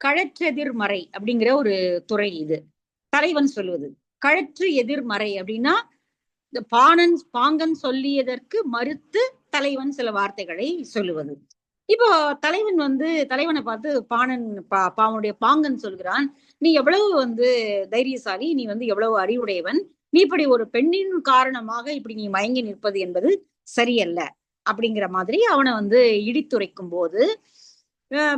கழற்றெதிர்மறை அப்படிங்கிற ஒரு துறை இது. தலைவன் சொல்லுவது கழற்று எதிர்மறை அப்படின்னா இந்த பாணன் பாங்கன் சொல்லியதற்கு மறுத்து தலைவன் சில வார்த்தைகளை சொல்லுவது. இப்போ தலைவன் வந்து தலைவனை பார்த்து பாணன் பா பாவனுடைய பாங்கன் சொல்கிறான் நீ எவ்வளவு வந்து தைரியசாலி நீ வந்து எவ்வளவு அறிவுடையவன் நீ இப்படி ஒரு பெண்ணின் காரணமாக இப்படி நீ மயங்கி நிற்பது என்பது சரியல்ல அப்படிங்கிற மாதிரி அவனை வந்து இடித்துரைக்கும் போது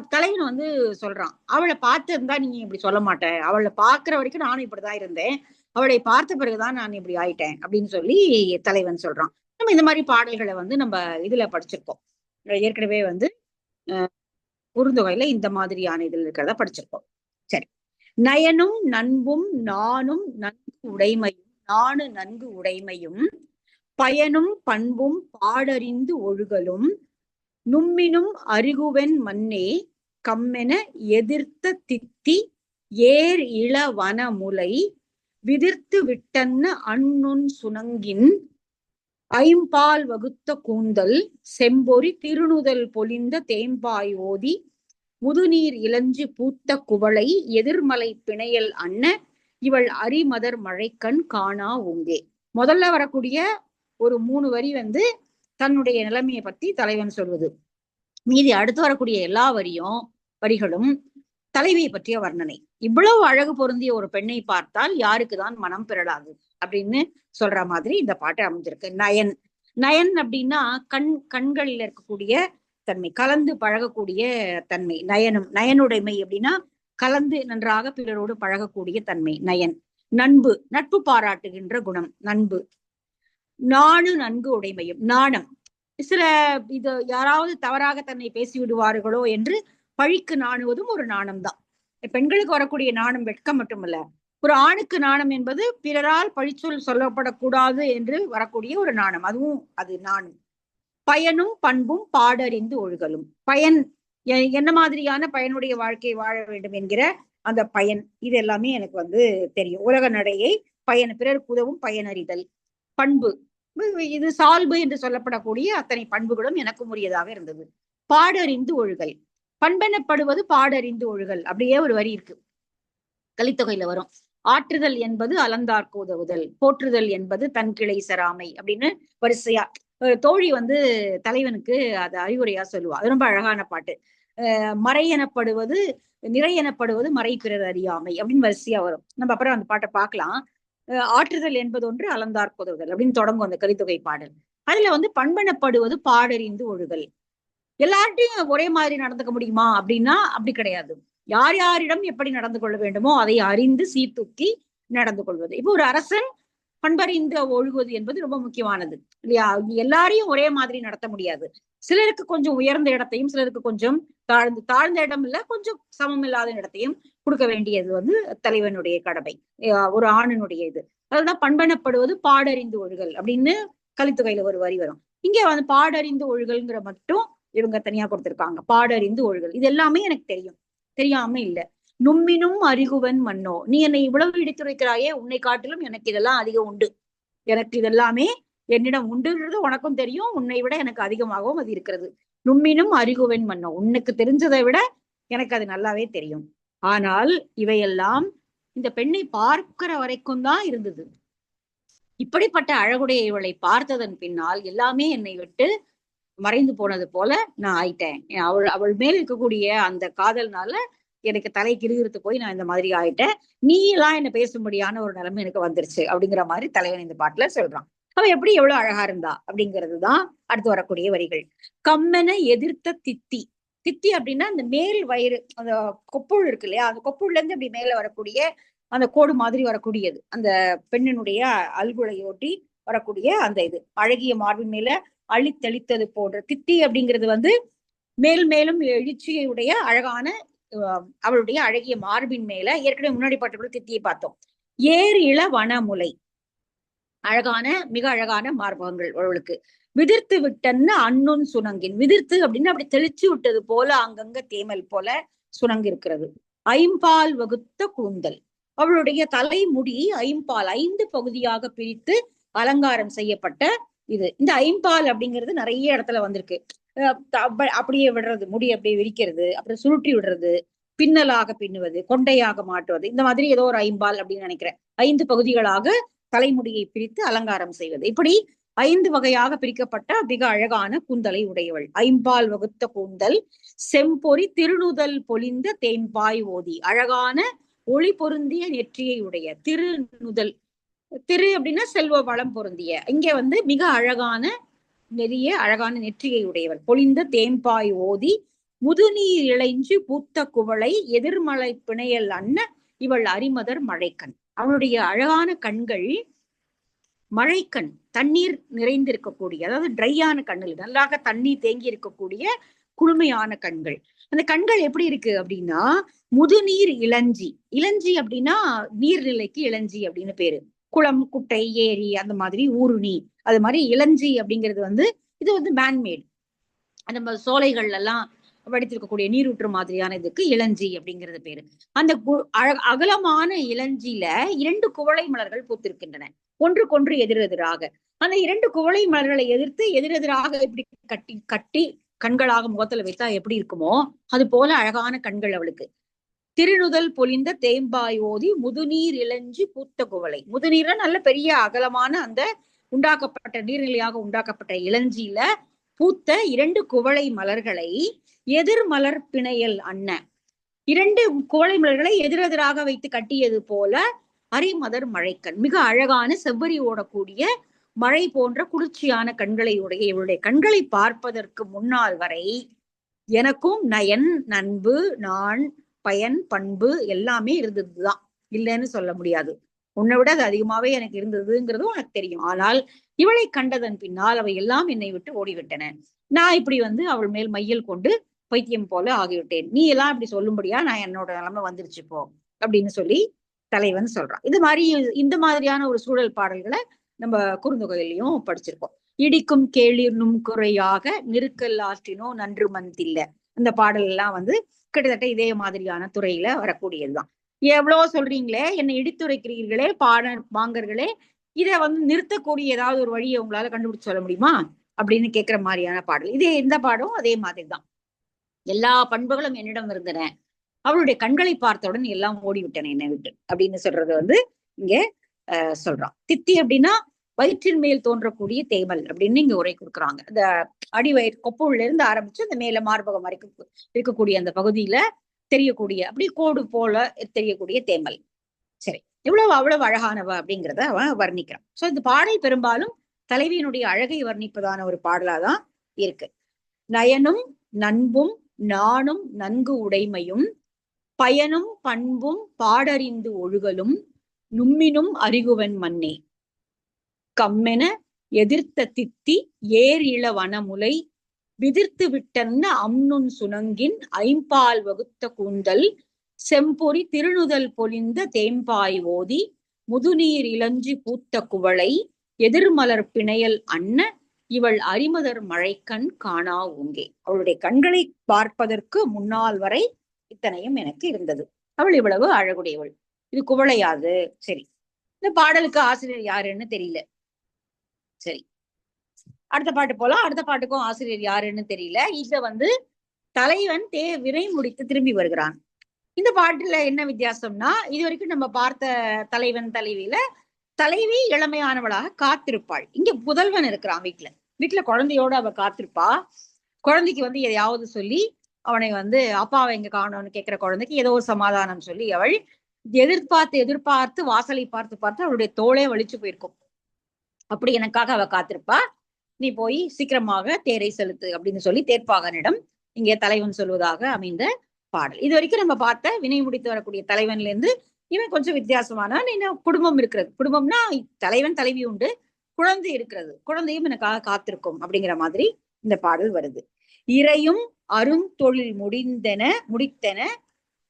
தலைவன் வந்து சொல்றான் அவளை பார்த்து இருந்தா நீங்க இப்படி சொல்ல மாட்டேன் அவளை பாக்குற வரைக்கும் நானும் இப்படிதான் இருந்தேன். அவளை பார்த்த பிறகுதான் நான் இப்படி ஆயிட்டேன். அப்படின்னு சொல்லி தலைவன் சொல்றான். நம்ம இந்த மாதிரி பாடல்களை வந்து நம்ம இதுல படிச்சிருக்கோம். ஏற்கனவே வந்து குறுந்தொகையில இந்த மாதிரியான இதில் இருக்கிறத படிச்சிருக்கோம். சரி. நயனும் நண்பும் நானும் நன்கு உடைமையும் நானு நன்கு உடைமையும் பயனும் பண்பும் பாடறிந்து ஒழுகலும் நும்மினும் அருகுவென் மண்ணே கம்மென எதிர்த்த தித்தி ஏர் இள வன முலை விதிர்த்து விட்டன்ன அண்ணுன் சுணங்கின் ஐம்பால் வகுத்த கூந்தல் செம்பொறி திருணுதல் பொலிந்த தேம்பாய் ஓதி முதுநீர் இளஞ்சி பூத்த குவளை எதிர்மலை பிணையல் அன்ன இவள் அரிமதர் மழைக்கண் காணா உங்கே. முதல்ல வரக்கூடிய ஒரு மூணு வரி வந்து தன்னுடைய நிலைமையை பத்தி தலைவன் சொல்வது. மீதி அடுத்து வரக்கூடிய எல்லா வரியும் வரிகளும் தலைவியை பற்றிய வர்ணனை. இவ்வளவு அழகு பொருந்திய ஒரு பெண்ணை பார்த்தால் யாருக்குதான் மனம் பிறடாது அப்படின்னு சொல்ற மாதிரி இந்த பாட்டு அமைஞ்சிருக்கு. நயன். நயன் அப்படின்னா கண் கண்களில் இருக்கக்கூடிய தன்மை கலந்து பழகக்கூடிய தன்மை நயனும். நயனுடைமை அப்படின்னா கலந்து நன்றாக பிறரோடு பழகக்கூடிய தன்மை நயன். நண்பு நட்பு பாராட்டுகின்ற குணம் நண்பு. நாணு நன்கு உடைமையும். நாணம். சில இது யாராவது தவறாக தன்னை பேசி விடுவார்களோ என்று பழிக்கு நாணுவதும் ஒரு நாணம் தான் பெண்களுக்கு வரக்கூடிய நாணம் வெட்கம் மட்டுமல்ல ஒரு ஆணுக்கு நாணம் என்பது பிறரால் பழிச்சொல் சொல்லப்படக்கூடாது என்று வரக்கூடிய ஒரு நாணம். அதுவும் அது நாணம். பயனும் பண்பும் பாடறிந்து ஒழுகலும். பயன் என்ன மாதிரியான பயனுடைய வாழ்க்கை வாழ வேண்டும் என்கிற அந்த பயன் இது எல்லாமே எனக்கு வந்து தெரியும். உலக நடையை பயன் பிறருக்கு உதவும் பயனறிதல். பண்பு. இது சால்பு என்று சொல்லப்படக்கூடிய அத்தனை பண்புகளும் எனக்கும் உரியதாக இருந்தது. பாடறிந்து ஒழுகல். பண்பெனப்படுவது பாடறிந்து ஒழுகல். அப்படியே ஒரு வரி இருக்கு. கலித்தொகையில வரும். ஆற்றுதல் என்பது அலந்தார்க்கு உதவுதல் போற்றுதல் என்பது தன் கிளை சராமை அப்படின்னு வரிசையா தோழி வந்து தலைவனுக்கு அது அறிவுரையா சொல்லுவா. அது ரொம்ப அழகான பாட்டு. மறை எனப்படுவது நிறை எனப்படுவது மறை பிறர் அறியாமை அப்படின்னு வரிசையா வரும். நம்ம அப்புறம் அந்த பாட்டை பார்க்கலாம். ஆற்றுதல் என்பது ஒன்று அலந்தார் உதவுதல் அப்படின்னு தொடங்கும் அந்த கலித்தொகை பாடல். அதுல வந்து பண்பெனப்படுவது பாடறிந்து ஒழுகல். எல்லார்ட்டையும் ஒரே மாதிரி நடந்துக்க முடியுமா அப்படின்னா அப்படி கிடையாது. யார் யாரிடம் எப்படி நடந்து கொள்ள வேண்டுமோ அதை அறிந்து சீர்தூக்கி நடந்து கொள்வது. இப்போ ஒரு அரசன் பண்பறிந்து ஒழுகுவது என்பது ரொம்ப முக்கியமானது. இல்லையா? எல்லாரையும் ஒரே மாதிரி நடத்த முடியாது. சிலருக்கு கொஞ்சம் உயர்ந்த இடத்தையும் சிலருக்கு கொஞ்சம் தாழ்ந்து தாழ்ந்த இடம் இல்ல கொஞ்சம் சமம் இல்லாத இடத்தையும் கொடுக்க வேண்டியது வந்து தலைவனுடைய கடமை. ஒரு ஆணனுடைய இது. அதுதான் பண்பனப்படுவது பாடறிந்து ஒழுகல் அப்படின்னு கலித்தொகையில ஒரு வரி வரும். இங்க வந்து பாடறிந்து ஒழுகல்ங்கிற மட்டும் இவங்க தனியா கொடுத்திருக்காங்க. பாடறிந்து ஒழுகல். இது எல்லாமே எனக்கு தெரியும். தெரியாம இல்ல. நும்மினும் அறிகுவன் மன்னோ. நீ என்னை இவ்வளவு இடித்துரைக்கிறாயே உன்னை காட்டிலும் எனக்கு இதெல்லாம் அதிகம் உண்டு. எனக்கு இதெல்லாமே என்னிடம் உண்டுன்றது உனக்கும் தெரியும் உன்னை விட எனக்கு அதிகமாகவும் அது இருக்கிறது. நும்மினும் அறிகுவன் மன்னோ. உனக்கு தெரிஞ்சதை விட எனக்கு அது நல்லாவே தெரியும். ஆனால் இவையெல்லாம் இந்த பெண்ணை பார்க்கிற வரைக்கும் தான் இருந்தது. இப்படிப்பட்ட அழகுடைய இவளை பார்த்ததன் பின்னால் எல்லாமே என்னை விட்டு மறைந்து போனது போல நான் ஆயிட்டேன். அவள் அவள் மேல் இருக்கக்கூடிய அந்த காதல்னால எனக்கு தலை கிருகிருத்து போய் நான் இந்த மாதிரி ஆயிட்டேன். நீ எல்லாம் என்ன பேசும்படியான ஒரு நிலைமை எனக்கு வந்துருச்சு அப்படிங்கிற மாதிரி தலைவன் இந்த பாட்டுல சொல்றான். அவ எப்படி எவ்வளவு அழகா இருந்தா? அப்படிங்கிறது தான் அடுத்து வரக்கூடிய வரிகள். கம்மென எதிர்த்த தித்தி. தித்தி அப்படின்னா அந்த மேல் வயிறு அந்த கொப்புள் இருக்கு இல்லையா அந்த கொப்புள்ல இருந்து அப்படி மேல வரக்கூடிய அந்த கோடு மாதிரி வரக்கூடியது. அந்த பெண்ணினுடைய அல்குலையொட்டி வரக்கூடிய அந்த இது. அழகிய மார்பின் மேல அழித்தளித்தது போன்ற தித்தி அப்படிங்கிறது வந்து மேல் மேலும் எழுச்சியுடைய அழகான அவளுடைய அழகிய மார்பின் மேல ஏற்கனவே முன்னாடி பாட்டுக்குள்ள தித்தியை பார்த்தோம். ஏர் இள வனமுலை. அழகான மிக அழகான மார்பகங்கள் அவளுக்கு. விதிர்த்து விட்டன்னு அன்னுன் சுணங்கின். விதிர்த்து அப்படின்னு அப்படி தெளிச்சு விட்டது போல அங்கங்க தேமல் போல சுனங்கி இருக்கிறது ஐம்பால் வகுத்த கூந்தல். அவளுடைய தலைமுடி ஐம்பால் ஐந்து பகுதியாக பிரித்து அலங்காரம் செய்யப்பட்ட இது. இந்த ஐம்பால் அப்படிங்கிறது நிறைய இடத்துல வந்திருக்கு. அப்படியே விடுறது முடி அப்படியே விரிக்கிறது அப்புறம் சுருட்டி விடுறது பின்னலாக பின்னுவது கொண்டையாக மாட்டுவது. இந்த மாதிரி ஏதோ ஒரு ஐம்பால் அப்படின்னு நினைக்கிறேன். ஐந்து பகுதிகளாக தலைமுடியை பிரித்து அலங்காரம் செய்வது. இப்படி ஐந்து வகையாக பிரிக்கப்பட்ட மிக அழகான கூந்தலை உடையவள். ஐம்பால் வகுத்த கூந்தல் செம்பொறி திருநுதல் பொலிந்த தேம்பாய் ஓதி. அழகான ஒளி பொருந்திய நெற்றியை உடைய திருநுதல் திரு அப்படின்னா செல்வ வளம் பொருந்திய. இங்க வந்து மிக அழகான நெறிய அழகான நெற்றியை உடையவர் பொலிந்த தேம்பாய் ஓதி முதுநீர் இளைஞ்சு பூத்த குவளை எதிர்மலை பிணையல் அன்ன இவள் அரிமதர் மழைக்கண். அவளுடைய அழகான கண்கள் மழைக்கண் தண்ணீர் நிறைந்திருக்கக்கூடிய அதாவது ட்ரையான கண்கள் நல்லாக தண்ணீர் தேங்கி இருக்கக்கூடிய குளுமையான கண்கள். அந்த கண்கள் எப்படி இருக்கு அப்படின்னா முதுநீர் இளஞ்சி. இளஞ்சி அப்படின்னா நீர்நிலைக்கு இளஞ்சி அப்படின்னு பேரு. குளம் குட்டை ஏரி அந்த மாதிரி ஊருணி அது மாதிரி இளஞ்சி அப்படிங்கிறது வந்து இது வந்து மேன்மேட் நம்ம சோலைகள்ல எல்லாம் வடித்திருக்கக்கூடிய நீரூற்று மாதிரியான இதுக்கு இளஞ்சி அப்படிங்கிறது பேரு. அந்த அகலமான இளஞ்சியில இரண்டு குவளை மலர்கள் பூத்திருக்கின்றன. ஒன்று கொன்று எதிரெதிராக. அந்த இரண்டு குவளை மலர்களை எதிர்த்து எதிரெதிராக இப்படி கட்டி கட்டி கண்களாக முகத்துல வைத்தா எப்படி இருக்குமோ அது போல அழகான கண்கள் அவளுக்கு. திருநுதல் பொலிந்த தேம்பாய் ஓதி முதுநீர் இளஞ்சி பூத்த குவளை. முதுநீர நல்ல பெரிய அகலமான அந்த உண்டாக்கப்பட்ட நீர்நிலையாக உண்டாக்கப்பட்ட இளஞ்சியில பூத்த இரண்டு குவளை மலர்களை எதிர்மலர் பிணையல் அண்ண இரண்டு கோழை மலர்களை எதிரெதிராக வைத்து கட்டியது போல அரிமதர் மழைக்கண். மிக அழகான செவ்வரி ஓடக்கூடிய மழை போன்ற குளிர்ச்சியான கண்களை உடைய இவருடைய கண்களை பார்ப்பதற்கு முன்னால் வரை எனக்கும் நயன் நண்பு நான் பயன் பண்பு எல்லாமே இருந்ததுதான். இல்லைன்னு சொல்ல முடியாது. உன்னை விட அது அதிகமாவே எனக்கு இருந்ததுங்கிறதும் உனக்கு தெரியும். ஆனால் இவளை கண்டதன் பின்னால் அவை எல்லாம் என்னை விட்டு ஓடிவிட்டன. நான் இப்படி வந்து அவள் மேல் மையல் கொண்டு பைத்தியம் போல ஆகிவிட்டேன். நீ எல்லாம் இப்படி சொல்லும்படியா நான் என்னோட நிலைமை வந்துருச்சு போ அப்படின்னு சொல்லி தலைவன் சொல்றான். இது மாதிரி இந்த மாதிரியான ஒரு சூழல் பாடல்களை நம்ம குறுந்தொகையிலையும் படிச்சிருக்கோம். இடிக்கும் கேளிர்னும் குறையாக நெருக்கல் ஆற்றினோ நன்று மந்தில்ல. இந்த பாடல் எல்லாம் வந்து கிட்டத்தட்ட இதே மாதிரியான துறையில வரக்கூடியதுதான். எவ்வளவோ சொல்றீங்களே என்னை இடித்துரைக்கிறீர்களே பாட வாங்கர்களே இதை வந்து நிறுத்தக்கூடிய ஏதாவது ஒரு வழியை உங்களால கண்டுபிடிச்சு சொல்ல முடியுமா? அப்படின்னு கேட்கிற மாதிரியான பாடல். இதே இந்த பாடம் அதே மாதிரிதான். எல்லா பண்புகளும் என்னிடம் இருந்தன. அவளுடைய கண்களை பார்த்தவுடன் எல்லாம் ஓடிவிட்டன என்னை விட்டு. அப்படின்னு சொல்றது வந்து இங்க அஹ் சொல்றான் தித்தி அப்படின்னா வயிற்றின் மேல் தோன்றக்கூடிய தேமல் அப்படின்னு இங்க உரை கொடுக்குறாங்க. அந்த அடி வயிறு கொப்புள்ள இருந்து ஆரம்பிச்சு அந்த மேல மார்பகம் வரைக்கும் இருக்கக்கூடிய அந்த பகுதியில தெரியக்கூடிய அப்படி கோடு போல தெரியக்கூடிய தேமல். சரி இவ்வளவு அவ்வளவு அழகானவ அப்படிங்கிறத அவன் வர்ணிக்கிறான். சோ இந்த பாடல் பெரும்பாலும் தலைவியினுடைய அழகை வர்ணிப்பதான ஒரு பாடலாதான் இருக்கு. நயனும் நண்பும் நானும் நன்கு உடைமையும் பயனும் பண்பும் பாடறிந்து ஒழுகலும் நும்மினும் அறிகுவன் மன்னே. கம்மென எதிர்த்த தித்தி ஏர் இள வனமுலை விதிர்த்து விட்டன்ன அம்னுன் சுனங்கின் ஐம்பால் வகுத்த கூந்தல் செம்பொறி திருணுதல் பொலிந்த தேம்பாய் ஓதி முதுநீர் இளஞ்சி பூத்த குவளை எதிர்மலர் பிணையல் அன்ன இவள் அரிமதர் மழைக்கண் காணா உங்கே அவளுடைய கண்களை பார்ப்பதற்கு முன்னால் வரை இத்தனையும் எனக்கு இருந்தது. அவள் இவ்வளவு அழகுடையவள். இது குவளையாது. சரி. இந்த பாடலுக்கு ஆசிரியர் யாருன்னு தெரியல. சரி. அடுத்த பாட்டு போலாம். அடுத்த பாட்டுக்கும் ஆசிரியர் யாருன்னு தெரியல. இத வந்து தலைவன் தே விரை முடித்து திரும்பி வருகிறான். இந்த பாட்டுல என்ன வித்தியாசம்னா இது வரைக்கும் நம்ம பார்த்த தலைவன் தலைவியில தலைவி இளமையானவளாக காத்திருப்பாள். இங்க புதல்வன் இருக்கிறான் வீட்டுல வீட்டுல குழந்தையோட அவ காத்திருப்பா. குழந்தைக்கு வந்து எதையாவது சொல்லி அவனை வந்து அப்பாவை எங்க காணோம்னு கேட்கிற குழந்தைக்கு ஏதோ ஒரு சமாதானம் சொல்லி அவள் எதிர்பார்த்து எதிர்பார்த்து வாசலை பார்த்து பார்த்து அவளுடைய தோளே வலிச்சு போயிருக்கும். அப்படி எனக்காக அவ காத்திருப்பா. நீ போய் சீக்கிரமாக தேரை செலுத்து அப்படின்னு சொல்லி தேர்ப்பாகனிடம் இங்கே தலைவன் சொல்வதாக அமைந்த பாடல். இது வரைக்கும் நம்ம பார்த்த வினை முடித்து வரக்கூடிய தலைவன்ல இருந்து இவன் கொஞ்சம் வித்தியாசமான இன்னும் குடும்பம் இருக்கிறது. குடும்பம்னா தலைவன் தலைவி உண்டு குழந்தை இருக்கிறது. குழந்தையும் எனக்காக காத்திருக்கும் அப்படிங்கிற மாதிரி இந்த பாடல் வருது. இறையும் அருந்தொழில் முடிந்தன முடித்தன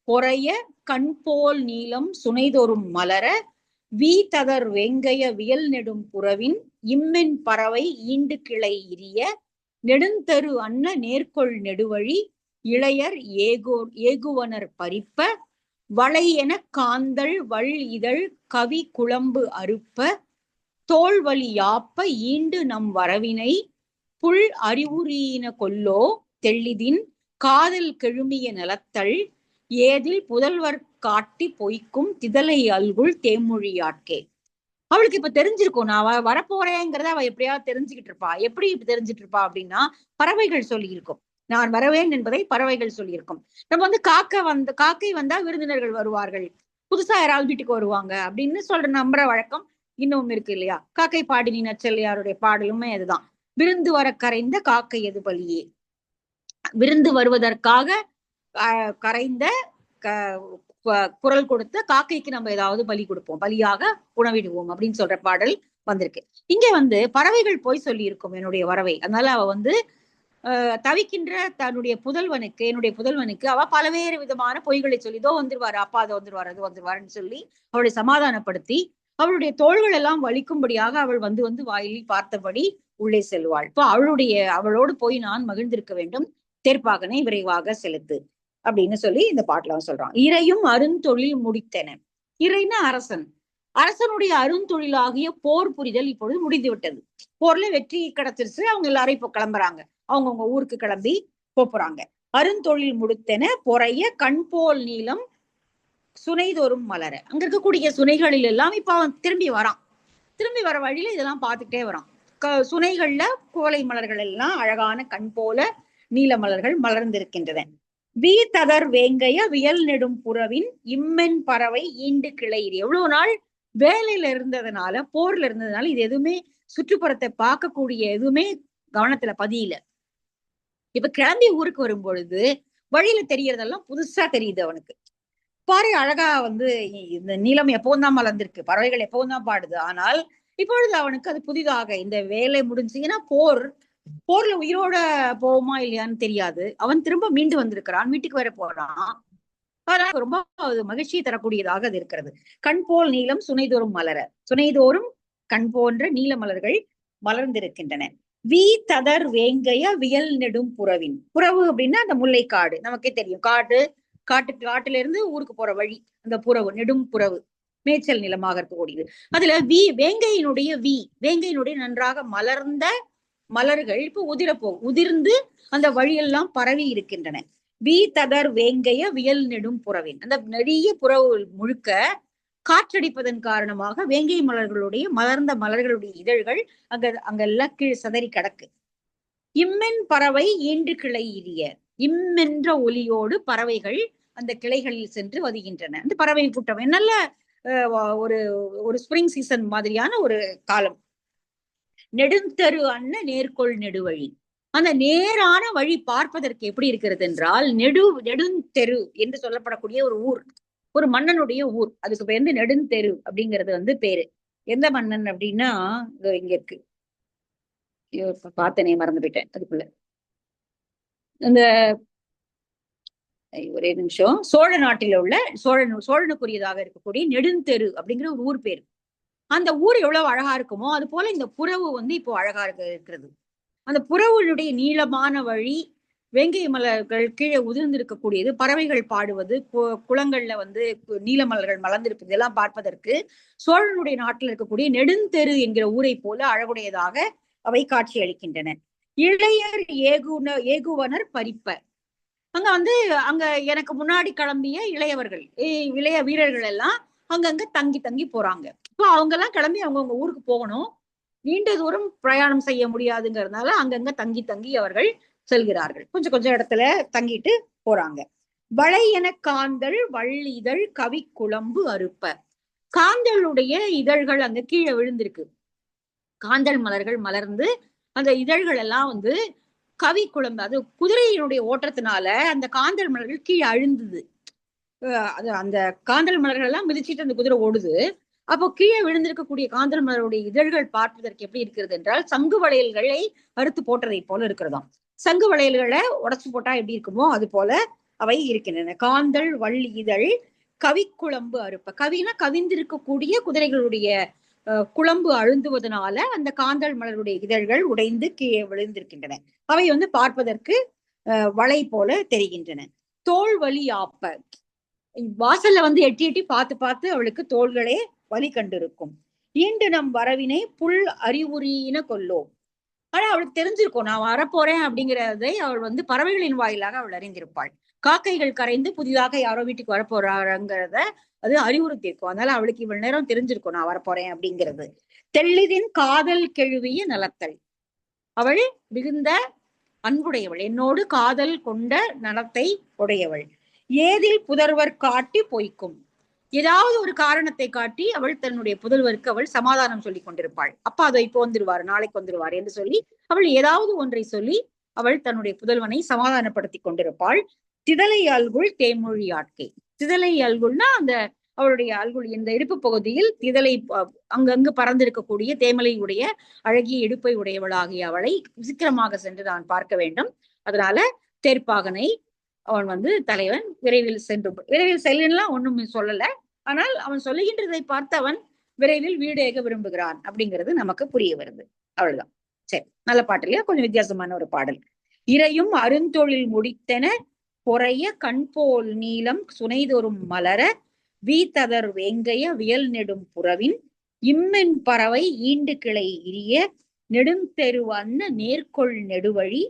பொறைய கண் போல் நீளம் சுனைதொரும் மலர வீததர் வெங்கைய வியல் நெடும் புறவின் இம்மென் பறவை ஈண்டு கிளை இரிய நெடுந்தரு அன்ன நேர்கொள் நெடுவழி இளையர் ஏகோ ஏகுவனர் பறிப்ப வளையென காந்தள் வள் இதழ் கவி குழம்பு அறுப்ப தோல்வழி யாப்ப ஈண்டு நம் வரவினை புல் அறிவுரியின கொல்லோ தெள்ளிதின் காதல் கெழுமிய நிலத்தள் ஏதில் புதல்வர் காட்டி பொய்க்கும் திதலை அல்குள் தேமொழியாட்கே அவளுக்கு இப்ப தெரிஞ்சிருக்கும் நான் வ- வரப்போறேங்கிறத அவ எப்படியாவது தெரிஞ்சுக்கிட்டு இருப்பா எப்படி இப்ப தெரிஞ்சுட்டு இருப்பா அப்படின்னா பறவைகள் சொல்லியிருக்கும். நான் வரவேன் என்பதை பறவைகள் சொல்லியிருக்கும். நம்ம வந்து காக்க வந்து காக்கை வந்தா விருந்தினர்கள் வருவார்கள். புதுசா யாராவது வீட்டுக்கு வருவாங்க அப்படின்னு சொல்ற நம்புற வழக்கம் இன்னும் இருக்கு இல்லையா? காக்கை பாடினி நச்சல்லையாருடைய பாடலுமே அதுதான். விருந்து வர கரைந்த காக்கை எது பலியே? விருந்து வருவதற்காக அஹ், கரைந்த க- குரல் கொடுத்த காக்கைக்கு நம்ம ஏதாவது பலி கொடுப்போம். பலியாக உணவிடுவோம் அப்படின்னு சொல்ற பாடல் வந்திருக்கு. இங்க வந்து பறவைகள் போய் சொல்லி இருக்கும் என்னுடைய வரவை. அதனால அவ வந்து தவிக்கின்ற தன்னுடைய புதல்வனுக்கு என்னுடைய புதல்வனுக்கு அவ பலவேறு விதமான பொய்களை சொல்லி இதோ வந்துருவாரு அப்பா அது வந்துருவாரு அது வந்துருவாருன்னு சொல்லி அவளை சமாதானப்படுத்தி அவளுடைய தோள்கள் எல்லாம் வலிக்கும்படியாக அவள் வந்து வந்து வாயிலில் பார்த்தபடி உள்ளே செல்வாள். இப்போ அவளுடைய அவளோடு போய் நான் மகிழ்ந்திருக்க வேண்டும். தேர்ப்பாகனை விரைவாக செலுத்து அப்படின்னு சொல்லி இந்த பாட்டுல சொல்றான். இறையும் அருந்தொழில் முடித்தன. இறைன்னா அரசன். அரசனுடைய அருந்தொழிலாகிய போர் புரிதல் இப்பொழுது முடிந்து விட்டது போர்ல வெற்றி கிடைச்சிருச்சு. அவங்க எல்லாரும் இப்போ கிளம்புறாங்க. அவங்கவுங்க ஊருக்கு கிளம்பி போறாங்க அருந்தொழில் முடித்தன பொறைய கண் போல் நீளம் சுனைதோறும் மலர. அங்க இருக்கக்கூடிய சுனைகளில் எல்லாம் இப்ப அவன் திரும்பி வரான். திரும்பி வர வழியில இதெல்லாம் பார்த்துட்டே வரான். க- சுனைகள்ல கோலை மலர்கள் எல்லாம் அழகான கண் போல நீல மலர்கள் மலர்ந்திருக்கின்றன. வி ததர் வேங்கைய வியல் நெடும் புறவின் இம்மென் பறவை ஈண்டு கிளையிறி எவ்வளவு நாள் வேலையில இருந்ததுனால போர்ல இருந்ததுனால இது எதுவுமே சுற்றுப்புறத்தை பார்க்கக்கூடிய எதுவுமே கவனத்துல பதியல. இப்ப கிளம்பி ஊருக்கு வரும் பொழுது வழியில தெரியறதெல்லாம் புதுசா தெரியுது அவனுக்கு. பாரு அழகா வந்து இந்த நீளம் எப்பவும் தான் மலர்ந்திருக்கு. பறவைகள் எப்பவும் தான் பாடுது. ஆனால் இப்பொழுது அவனுக்கு அது புதிதாக இந்த வேலை முடிஞ்சு ஏன்னா போர் போர்ல உயிரோட போவோமா இல்லையான்னு தெரியாது. அவன் திரும்ப மீண்டு வந்திருக்கிறான். வீட்டுக்கு வர போறான். ஆனால் ரொம்ப மகிழ்ச்சியை தரக்கூடியதாக அது இருக்கிறது. கண் போல் நீளம் சுனைதோறும் மலர. சுனைதோறும் கண் போன்ற நீல மலர்கள் மலர்ந்திருக்கின்றன. வி ததர் வேங்கைய வியல் நெடும் புறவின். புறவு அப்படின்னா அந்த முல்லைக்காடு. நமக்கே தெரியும். காடு காட்டு காட்டுல இருந்து ஊருக்கு போற வழி. அந்த புறவு நெடும் புறவு. மேய்ச்சல் நிலமாக இருக்கக்கூடியது. அதுல வி வேங்கையினுடைய வி வேங்கையினுடைய நன்றாக மலர்ந்த மலர்கள் இப்ப உதிர போ உதிர்ந்து அந்த வழியெல்லாம் பரவி இருக்கின்றன. வி ததர் வேங்கைய வியல் நெடும் புறவின். அந்த நெடிய புறவு முழுக்க காற்றடிப்பதன் காரணமாக வேங்கை மலர்களுடைய மலர்ந்த மலர்களுடைய இதழ்கள் அங்க அங்கெல்லாம் கீழ் சதறி கிடக்கு. இம்மென் பறவை ஈண்டு கிளை இரிய இம்மென்ற ஒலியோடு பறவைகள் அந்த கிளைகளில் சென்று வருகின்றன அந்த பறவை கூட்டம் நல்ல அஹ், ஒரு ஒரு ஸ்ப்ரிங் சீசன் மாதிரியான ஒரு காலம். நெடுந்தரு அன்ன நேர்கொள் நெடுவழி. அந்த நேரான வழி பார்ப்பதற்கு எப்படி இருக்கிறது என்றால் நெடு நெடுந்தெரு என்று சொல்லப்படக்கூடிய ஒரு ஊர் ஒரு மன்னனுடைய ஊர். அதுக்கு பேர் வந்து நெடுந்தெரு அப்படிங்கிறது வந்து பேரு. எந்த மன்னன் அப்படின்னா இங்க இருக்கு. பார்த்தனே மறந்து போயிட்டேன் அதுக்குள்ள. இந்த ஒரே நிமிஷம். சோழ நாட்டில் உள்ள சோழன் சோழனுக்குரியதாக இருக்கக்கூடிய நெடுந்தெரு அப்படிங்கிற ஒரு ஊர் பேர். அந்த ஊர் எவ்வளவு அழகா இருக்குமோ அது போல இந்த புறவு வந்து இப்போ அழகா இருக்க இருக்கிறது. அந்த புறவுளுடைய நீளமான வழி வேங்கை மலர்கள் கீழே உதிர்ந்திருக்கக்கூடியது. பறவைகள் பாடுவது கு- குளங்கள்ல வந்து கு- நீல மலர்கள் மலர்ந்திருப்பது இதெல்லாம் பார்ப்பதற்கு சோழனுடைய நாட்டில் இருக்கக்கூடிய நெடுந்தெரு என்கிற ஊரை போல அழகுடையதாக அவை காட்சி அளிக்கின்றன இளையர் ஏகுன ஏகுவனர் பறிப்ப அங்க வந்து அங்க எனக்கு முன்னாடி கிளம்பிய இளையவர்கள் இளைய வீரர்கள் எல்லாம் அங்கங்க தங்கி தங்கி போறாங்க. இப்போ அவங்க எல்லாம் கிளம்பி அவங்கவுங்க ஊருக்கு போகணும். நீண்ட தூரம் பிரயாணம் செய்ய முடியாதுங்கிறதுனால அங்கங்க தங்கி தங்கி அவர்கள் செல்கிறார்கள். கொஞ்சம் கொஞ்சம் இடத்துல தங்கிட்டு போறாங்க. வளை என காந்தள் வள்ளிதழ் கவி குழம்பு அறுப்ப காந்தளுடைய இதழ்கள் அங்க கீழே விழுந்திருக்கு. காந்தல் மலர்கள் மலர்ந்து அந்த இதழ்கள் எல்லாம் வந்து கவி குழம்பு அது குதிரையினுடைய ஓட்டத்தினால அந்த காந்தல் மலர்கள் கீழே அழுந்தது. அஹ் அது அந்த காந்தல் மலர்கள் எல்லாம் மிதிச்சிட்டு அந்த குதிரை ஓடுது. அப்போ கீழே விழுந்திருக்கக்கூடிய காந்தல் மலருடைய இதழ்கள் பார்ப்பதற்கு எப்படி இருக்கிறது என்றால் சங்கு வளையல்களை அறுத்து போட்டதை போல இருக்கிறதாம். சங்கு வளையல்களை உடைச்சு போட்டா எப்படி இருக்குமோ அது போல அவை இருக்கின்றன. காந்தல் வள்ளி இதழ் கவிக்குழம்பு அறுப்ப. கவினா கவிந்திருக்கக்கூடிய குதிரைகளுடைய அஹ், குழம்பு அழுந்துவதனால அந்த காந்தல் மலருடைய இதழ்கள் உடைந்து கீழே விழுந்திருக்கின்றன. அவை வந்து பார்ப்பதற்கு அஹ், வளை போல தெரிகின்றன. தோல் வலி ஆப்ப. வாசல்ல வந்து எட்டி எட்டி பார்த்து பார்த்து அவளுக்கு தோள்களே வழி கண்டிருக்கும். ஈண்டு நம் வரவினை புல் அறிவுரியின கொல்லோம் ஆனா அவளுக்கு தெரிஞ்சிருக்கும் நான் வரப்போறேன் அப்படிங்கிறதை அவள் வந்து பறவைகளின் வாயிலாக அவள் அறிந்திருப்பாள். காக்கைகள் கரைந்து புதிதாக யாரோ வீட்டுக்கு வரப்போறாங்கிறத அது அறிவுறுத்தியிருக்கும். அதனால அவளுக்கு இவ்வளவு நேரம் தெரிஞ்சிருக்கும் நான் வரப்போறேன் அப்படிங்கிறது. தெள்ளிதின் காதல் கெழுவிய நலத்தல். அவள் மிகுந்த அன்புடையவள். என்னோடு காதல் கொண்ட நலத்தை உடையவள். ஏதில் புதர்வர் காட்டி பொய்க்கும். ஏதாவது ஒரு காரணத்தை காட்டி அவள் தன்னுடைய புதல்வருக்கு அவள் சமாதானம் சொல்லி கொண்டிருப்பாள். அப்பா அதை இப்போ வந்துருவார் நாளைக்கு வந்துருவார் என்று சொல்லி அவள் ஏதாவது ஒன்றை சொல்லி அவள் தன்னுடைய புதல்வனை சமாதானப்படுத்தி கொண்டிருப்பாள். திதலை அல்குள் தேமொழி ஆட்கை. திதலை அல்குள்னா அந்த அவளுடைய அல்குள் இந்த இடுப்பு பகுதியில் திதலை அஹ், அங்கங்கு பறந்திருக்கக்கூடிய தேமலையுடைய அழகிய இடுப்பை உடையவளாகிய அவளை சீக்கிரமாக சென்று நான் பார்க்க வேண்டும். அதனால தேர்ப்பாகனை அவன் வந்து தலைவன் விரைவில் சென்று விரைவில் செல்லலாம் ஒண்ணுமே சொல்லல. ஆனால் அவன் சொல்லுகின்றதை பார்த்தவன் விரைவில் விரைவில் வீடேக விரும்புகிறான் அப்படிங்கிறது நமக்கு புரிய வருது. அவ்வளவுதான். சரி நல்ல பாட்டு இல்லையா கொஞ்சம் வித்தியாசமான ஒரு பாடல். இறையும் அருந்தொழில் முடித்தன பொறைய கண் போல் நீளம் சுனைதொரும் மலர வீத்ததர் வேங்கைய வியல் நெடும் புறவின் இம்மென் பறவை ஈண்டு கிளை இரிய நெடுந்தெருவன்ன நேர்கொள் நெடுவழி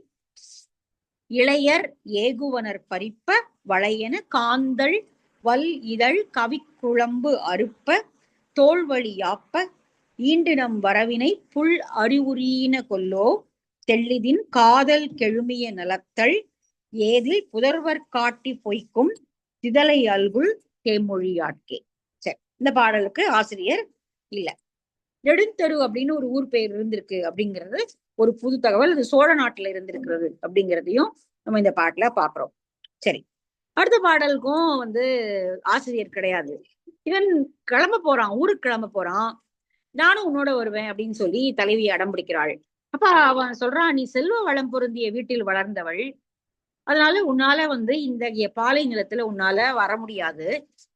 இளையர் ஏகுவனர் பறிப்ப வளையன காந்தள் வல் இதழ் கவிக்குழம்பு அறுப்ப தோல்வழி யாப்ப ஈண்டினம் வரவினை புல் அறிவுரியின கொல்லோ தெள்ளிதின் காதல் கெழுமிய நலத்தள் ஏதில் புதர்வர் காட்டி பொய்க்கும் திதலை அல்குள் தேமொழியாட்கே சரி இந்த பாடலுக்கு ஆசிரியர் இல்ல. நெடுந்தெரு அப்படின்னு ஒரு ஊர் பெயர் இருந்திருக்கு அப்படிங்கிறது ஒரு புது தகவல் அது சோழ நாட்டுல இருந்திருக்கிறது அப்படிங்கிறதையும் நம்ம இந்த பாட்டுல பாக்குறோம் சரி. அடுத்த பாடலுக்கும் வந்து ஆசிரியர் கிடையாது. இவன் கிளம்ப போறான் ஊருக்கு கிளம்ப போறான். நானும் உன்னோட வருவேன் அப்படின்னு சொல்லி தலைவி அடம் பிடிக்கிறாள். அப்ப அவன் சொல்றான் நீ செல்வ வளம் பொருந்திய வீட்டில் வளர்ந்தவள். அதனால உன்னால வந்து இந்த பாலை நிலத்துல உன்னால வர முடியாது.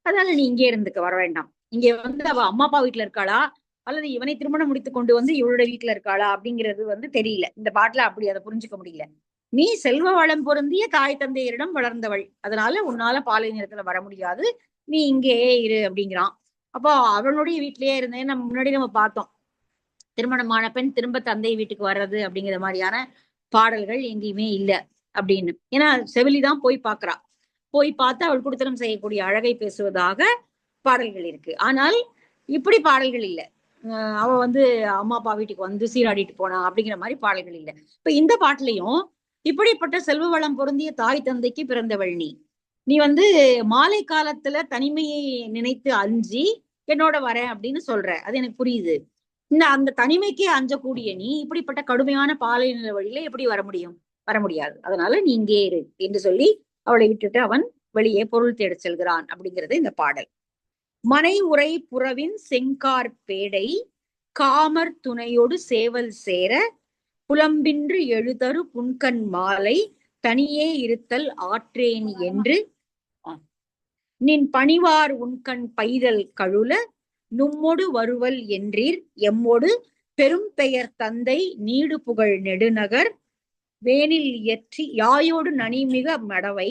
அதனால நீ இங்கே இருந்துக்க வர வேண்டாம். இங்க வந்து அவ அம்மா அப்பா வீட்டுல இருக்காளா? அல்லது இவனை திருமணம் முடித்து கொண்டு வந்து இவளுடைய வீட்டுல இருக்காளா அப்படிங்கிறது வந்து தெரியல. இந்த பாட்டுல அப்படி அதை புரிஞ்சுக்க முடியல. நீ செல்வ வளம் பொருந்திய தாய் தந்தையரிடம் வளர்ந்தவள். அதனால உன்னால பாலை நேரத்துல வர முடியாது. நீ இங்கேயே இரு அப்படிங்கிறான். அப்போ அவனுடைய வீட்டிலேயே இருந்தேன். நம்ம முன்னாடி நம்ம பார்த்தோம். திருமணமான பெண் திரும்ப தந்தை வீட்டுக்கு வர்றது அப்படிங்கிற மாதிரியான பாடல்கள் எங்கேயுமே இல்லை அப்படின்னு. ஏன்னா செவிலிதான் போய் பார்க்கறா. போய் பார்த்து அவள் குடுத்தனம் செய்யக்கூடிய அழகை பேசுவதாக பாடல்கள் இருக்கு. ஆனால் இப்படி பாடல்கள் இல்லை. அவ வந்து அம்மா அப்பா வீட்டுக்கு வந்து சீராடிட்டு போனா அப்படிங்கிற மாதிரி பாடல்கள் இல்லை. இப்ப இந்த பாட்டுலயும் இப்படிப்பட்ட செல்வ வளம் பொருந்திய தாய் தந்தைக்கு பிறந்தவள் நீ. நீ வந்து மாலை காலத்துல தனிமையை நினைத்து அஞ்சி என்னோட வரேன் அப்படின்னு சொல்ற. அது எனக்கு புரியுது. இந்த அந்த தனிமைக்கே அஞ்சக்கூடிய நீ இப்படிப்பட்ட கடுமையான பாலை நில வழியில எப்படி வர முடியும்? வர முடியாது. அதனால நீ இங்கே இரு என்று சொல்லி அவளை விட்டுட்டு அவன் வெளியே பொருள் தேடச் செல்கிறான் அப்படிங்கிறது இந்த பாடல். மனை உரை புறவின் செங்கார் பேடை காமர் துணையோடு சேவல் சேர புலம்பின்று எழுதரு புன்கண் மாலை தனியே இருத்தல் ஆற்றேன் என்று. நின் பணிவார் உன்கண் பைதல் கழுல நும்மொடு வருவல் என்றீர். எம்மொடு பெரும் பெயர் தந்தை நீடு புகழ் நெடுநகர். வேனில் இயற்றி யாயோடு நனிமிக மடவை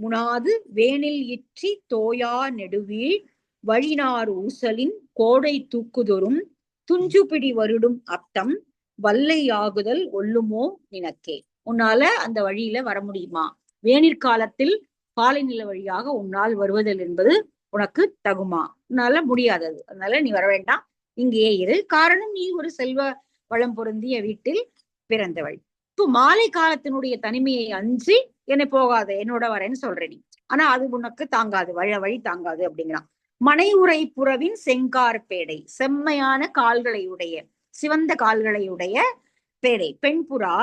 முனாது வேனில் இற்றி தோயா நெடுவீழ். வழினார் ஊசலின் கோடை தூக்குதொரும் துஞ்சுபிடி வருடும் அத்தம் வல்லையாகுதல் ஒல்லுமோ நினக்கே. உன்னால அந்த வழியில வர முடியுமா? வேனிற்காலத்தில் பாலைநில வழியாக உன்னால் வருவதல் என்பது உனக்கு தகுமா? உன்னால முடியாதது. அதனால நீ வர வேண்டாம். இங்கேயே இரு. காரணம் நீ ஒரு செல்வ வளம் பொருந்திய வீட்டில் பிறந்தவள். இப்போ மாலை காலத்தினுடைய தனிமையை அஞ்சு என்னை போகாத என்னோட வரேன்னு சொல்ற நீ ஆனா அது உனக்கு தாங்காது. வழி வழி தாங்காது அப்படிங்கிறான். மனை உரை புறவின் செங்கார் பேடை செம்மையான கால்களை உடைய சிவந்த கால்களை உடைய பேடை. பெண் புறா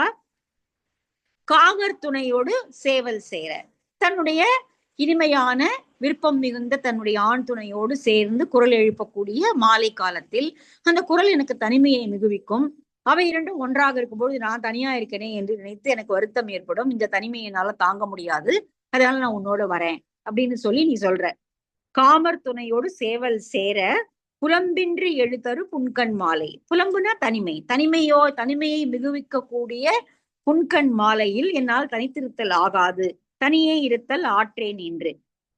காகர் துணையோடு சேவல் சேர தன்னுடைய இனிமையான விருப்பம் மிகுந்த தன்னுடைய ஆண் துணையோடு சேர்ந்து குரல் எழுப்பக்கூடிய மாலை காலத்தில் அந்த குரல் எனக்கு தனிமையை மிகுவிக்கும். அவை இரண்டும் ஒன்றாக இருக்கும்போது நான் தனியா இருக்கேனே என்று நினைத்து எனக்கு வருத்தம் ஏற்படும். இந்த தனிமையை என்னால தாங்க முடியாது. அதனால நான் உன்னோட வரேன் அப்படின்னு சொல்லி நீ சொல்ற. காமர் துணையோடு சேவல் சேர புலம்பின்றி எழுதரு புன்கண் மாலை. புலம்புனா தனிமை. தனிமையோ தனிமையை மிகுவிக்கக்கூடிய புன்கண் மாலையில் என்னால் தனித்திருத்தல் ஆகாது. தனியே இருத்தல் ஆற்றேன் என்று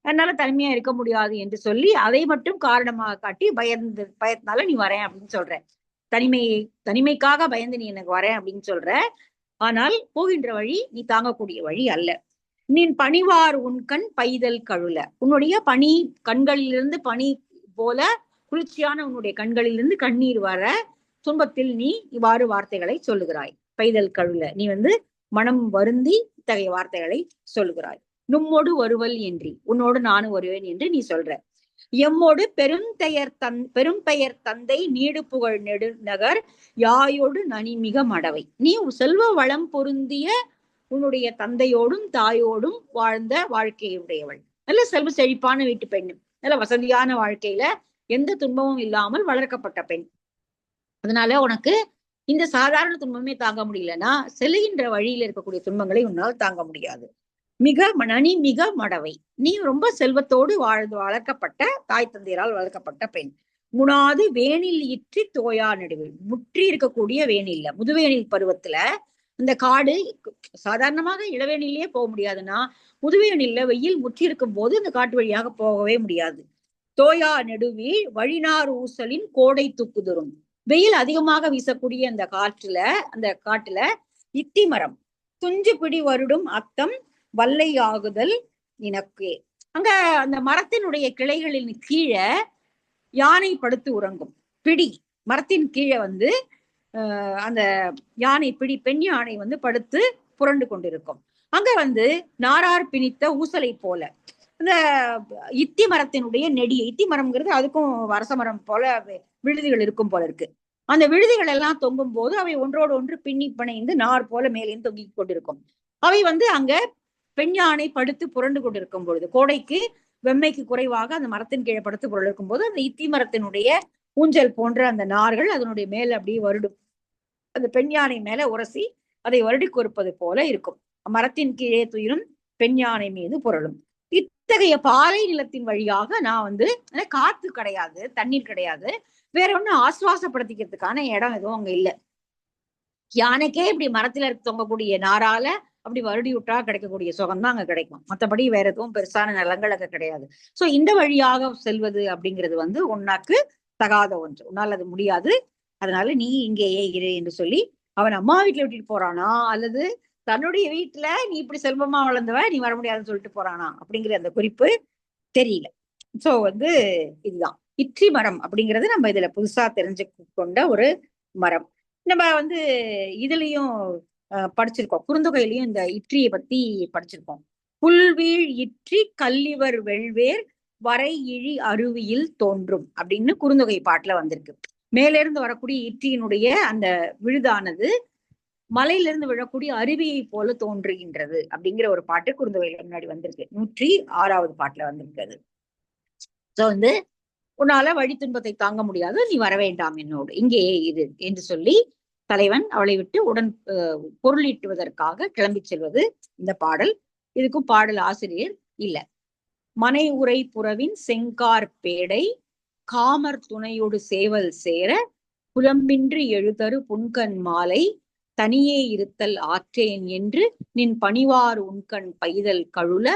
என்னால தனிமையா இருக்க முடியாது என்று சொல்லி அதை மட்டும் காரணமாக காட்டி பயந்து பயத்தினால நீ வரேன் அப்படின்னு சொல்ற. தனிமையை தனிமைக்காக பயந்து நீ எனக்கு வரேன் அப்படின்னு சொல்ற. ஆனால் போகின்ற வழி நீ தாங்கக்கூடிய வழி அல்ல. நின் பணிவார் உன் கண் பைதல் கழுல. உன்னுடைய பனி கண்களிலிருந்து பனி போல குளிர்ச்சியான உன்னுடைய கண்களிலிருந்து கண்ணீர் வர துன்பத்தில் நீ இவ்வாறு வார்த்தைகளை சொல்லுகிறாய். பைதல் கழுல. நீ வந்து மனம் வருந்தி இத்தகைய வார்த்தைகளை சொல்லுகிறாய். நும்மோடு வருவல் என்றி உன்னோடு நானும் வருவேன் என்று நீ சொல்ற. எம்மோடு பெருந்தெயர் தன் பெரும் பெயர் தந்தை நீடு புகழ் நெடுநகர் யாயோடு நனிமிக மடவை. நீ செல்வ வளம் பொருந்திய உன்னுடைய தந்தையோடும் தாயோடும் வாழ்ந்த வாழ்க்கையுடையவள். நல்ல செல்வ செழிப்பான வீட்டு பெண். நல்ல வசதியான வாழ்க்கையில எந்த துன்பமும் இல்லாமல் வளர்க்கப்பட்ட பெண். அதனால உனக்கு இந்த சாதாரண துன்பமே தாங்க முடியலன்னா செல்லுகின்ற வழியில இருக்கக்கூடிய துன்பங்களை உன்னால் தாங்க முடியாது. மிக நனி மிக மடவை. நீ ரொம்ப செல்வத்தோடு வாழ்ந்து வளர்க்கப்பட்ட தாய் தந்தையரால் வளர்க்கப்பட்ட பெண். முனாது வேனில் இற்றி தோயா நடுவில். முற்றி இருக்கக்கூடிய வேணில்ல முதுவேனில் பருவத்துல இந்த காடு சாதாரணமாக இளவேணிலேயே போக முடியாதுன்னா முதுவேணில வெயில் முற்றி இருக்கும் போது இந்த காட்டு வழியாக போகவே முடியாது. தோயா நெடுவி வழினார் ஊசலின் கோடை தூக்குதுரும் வெயில் அதிகமாக வீசக்கூடிய அந்த காற்றுல அந்த காட்டுல இத்தி மரம். துஞ்சு பிடி வருடும் அத்தம் வல்லை ஆகுதல் அங்க அந்த மரத்தினுடைய கிளைகளின் கீழே யானை படுத்து உறங்கும். பிடி மரத்தின் கீழே வந்து அந்த யானை பிடி பெண் யானை வந்து படுத்து புரண்டு கொண்டிருக்கும். அங்க வந்து நாரார் பிணித்த ஊசலை போல. இந்த இத்தி மரத்தினுடைய நெடி இத்தி மரம்ங்கிறது அதுக்கும் வரச மரம் போல விடுதிகள் இருக்கும் போல இருக்கு. அந்த விழுதிகள் எல்லாம் தொங்கும் போது அவை ஒன்றோடு ஒன்று பின்னி பிணைந்து நார் போல மேலே தொங்கி கொண்டிருக்கும். அவை வந்து அங்க பெண் யானை படுத்து புரண்டு கொண்டிருக்கும் பொழுது கோடைக்கு வெம்மைக்கு குறைவாக அந்த மரத்தின் கீழே படுத்து புரண்டிருக்கும் போது அந்த இத்தி மரத்தினுடைய ஊஞ்சல் போன்ற அந்த நார்கள் அதனுடைய மேல் அப்படியே வருடும். அந்த பெண் யானை மேல உரசி அதை வருடி கொடுப்பது போல இருக்கும். மரத்தின் கீழே துயிரும் பெண் யானை மீது புரளும். இத்தகைய பாலை நிலத்தின் வழியாக நான் வந்து காத்து கிடையாது தண்ணீர் கிடையாது வேற ஒண்ணு ஆசுவாசப்படுத்திக்கிறதுக்கான இடம் எதுவும் அங்க இல்ல. யானைக்கே இப்படி மரத்துல தொங்கக்கூடிய நாரால அப்படி வருடி விட்டா கிடைக்கக்கூடிய சுகம் தான் அங்க கிடைக்கும். மற்றபடி வேற எதுவும் பெருசான நிலங்கள் அங்க கிடையாது. சோ இந்த வழியாக செல்வது அப்படிங்கிறது வந்து உன்னாக்கு தகாத ஒன்று. உன்னால் அது முடியாது. அதனால நீ இங்கேயே இரு என்று சொல்லி அவன் அம்மா வீட்டுல விட்டுட்டு போறானா? அல்லது தன்னுடைய வீட்டுல நீ இப்படி செல்வமா வளர்ந்தவ நீ வர முடியாதுன்னு சொல்லிட்டு போறானா? அப்படிங்கிற அந்த குறிப்பு தெரியல. சோ வந்து இதுதான். இட்லி மரம் அப்படிங்கிறது நம்ம இதுல புதுசா தெரிஞ்சு கொண்ட ஒரு மரம். நம்ம வந்து இதுலயும் படிச்சிருக்கோம். குறுந்தொகையிலையும் இந்த இட்லியை பத்தி படிச்சிருக்கோம். புல்வீழ் இற்றி கல்லிவர் வெள்வேர் வரை இழி அருவியில் தோன்றும் அப்படின்னு குறுந்தொகை பாட்டுல வந்திருக்கு. மேலிருந்து வரக்கூடிய இட்லியினுடைய அந்த விழுதானது மலையிலிருந்து விழக்கூடிய அருவியை போல தோன்றுகின்றது அப்படிங்கிற ஒரு பாட்டு குறுந்தொகையில முன்னாடி வந்திருக்கு. நூற்றி ஆறாவது பாட்டுல வந்திருக்கிறது. சோ வந்து உன்னால வழி துன்பத்தை தாங்க முடியாது நீ வர வேண்டாம் என்னோடு. இங்கேயே இது என்று சொல்லி தலைவன் அவளை விட்டு உடன் பொருளீட்டுவதற்காக கிளம்பி செல்வது இந்த பாடல். இதுக்கும் பாடல் ஆசிரியர் இல்ல. மனை உரை புறவின் செங்கார் பேடை காமர் துணையோடு சேவல் சேர புலம்பின்றி எழுதரு புன்கண் மாலை தனியே இருத்தல் ஆற்றேன் என்று நின் பணிவார் உன்கண் பைதல் கழுல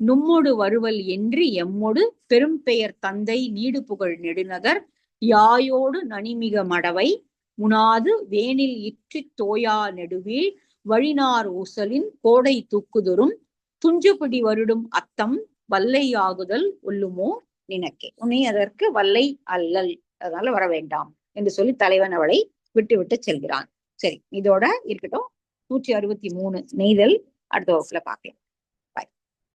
நும்மொடு வருவல் என்று எம்மொடு பெரும்பெயர் தந்தை நீடு புகழ் நெடுநகர் யாயோடு நனிமிக மடவை முனாது வேனில் இற்றி தோயா நெடுவீழ் வழினார் ஊசலின் கோடை தூக்குதொரும் துஞ்சுபிடி வருடும் அத்தம் வல்லையாகுதல் உள்ளுமோ நினைக்கே. உன்னை அதற்கு வல்லை அல்லல். அதனால வர வேண்டாம் என்று சொல்லி தலைவன் அவளை விட்டு விட்டு செல்கிறான். சரி இதோட இருக்கட்டும். நூற்றி அறுபத்தி மூணு நெய்தல் அடுத்த வகுப்புல பார்க்கலாம்.